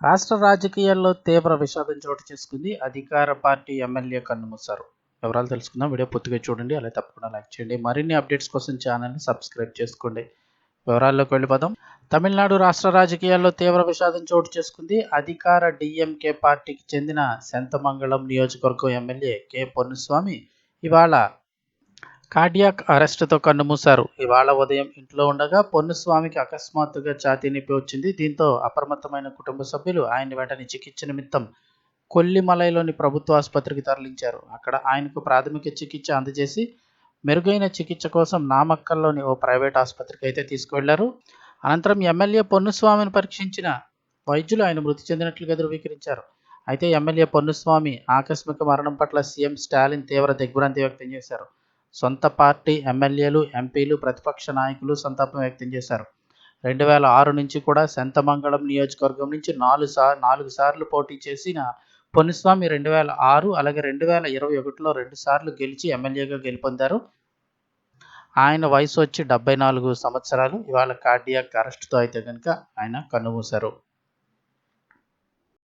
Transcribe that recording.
రాష్ట్ర రాజకీయాల్లో తీవ్ర విషాదం చోటు చేసుకుంది. అధికార పార్టీ ఎమ్మెల్యే కన్నుమూశారు. వివరాలు తెలుసుకుందాం. వీడియో పూర్తిగా చూడండి. అలాగే తప్పకుండా లైక్ చేయండి. మరిన్ని అప్డేట్స్ కోసం ఛానల్ని సబ్స్క్రైబ్ చేసుకోండి. వివరాల్లోకి వెళ్ళిపోదాం. తమిళనాడు రాష్ట్ర రాజకీయాల్లో తీవ్ర విషాదం చోటు చేసుకుంది. అధికార డిఎంకే పార్టీకి చెందిన సెంతమంగళం నియోజకవర్గం ఎమ్మెల్యే కె. పొన్నుస్వామి ఇవాళ కార్డియాక్ అరెస్టుతో కన్నుమూశారు ఇవాళ ఉదయం ఇంట్లో ఉండగా పొన్నుస్వామికి అకస్మాత్తుగా ఛాతీ నొప్పి వచ్చింది. దీంతో అప్రమత్తమైన కుటుంబ సభ్యులు ఆయన వెంటనే చికిత్స నిమిత్తం కొల్లిమలైలోని ప్రభుత్వ ఆసుపత్రికి తరలించారు. అక్కడ ఆయనకు ప్రాథమిక చికిత్స అందజేసి మెరుగైన చికిత్స కోసం నామక్కల్లోని ఓ ప్రైవేట్ ఆసుపత్రికి అయితే తీసుకువెళ్ళారు. అనంతరం ఎమ్మెల్యే పొన్నుస్వామిని పరీక్షించిన వైద్యులు ఆయన మృతి చెందినట్లుగా ధృవీకరించారు. అయితే ఎమ్మెల్యే పొన్నుస్వామి ఆకస్మిక మరణం పట్ల సీఎం స్టాలిన్ తీవ్ర దిగ్భ్రాంతి వ్యక్తం చేశారు. సొంత పార్టీ ఎమ్మెల్యేలు ఎంపీలు ప్రతిపక్ష నాయకులు సంతాపం వ్యక్తం చేశారు. రెండు వేల ఆరు నుంచి కూడా శంతమంగళం నియోజకవర్గం నుంచి నాలుగు సార్ నాలుగు సార్లు పోటీ చేసిన పొన్నిస్వామి రెండు వేల ఆరు అలాగే రెండు వేల ఇరవై ఒకటిలో రెండు సార్లు గెలిచి ఎమ్మెల్యేగా గెలుపొందారు. ఆయన వయసు వచ్చి డెబ్బై నాలుగు సంవత్సరాలు. ఇవాళ కార్డియాక్ అరెస్ట్తో అయితే కనుక ఆయన కన్నుమూశారు.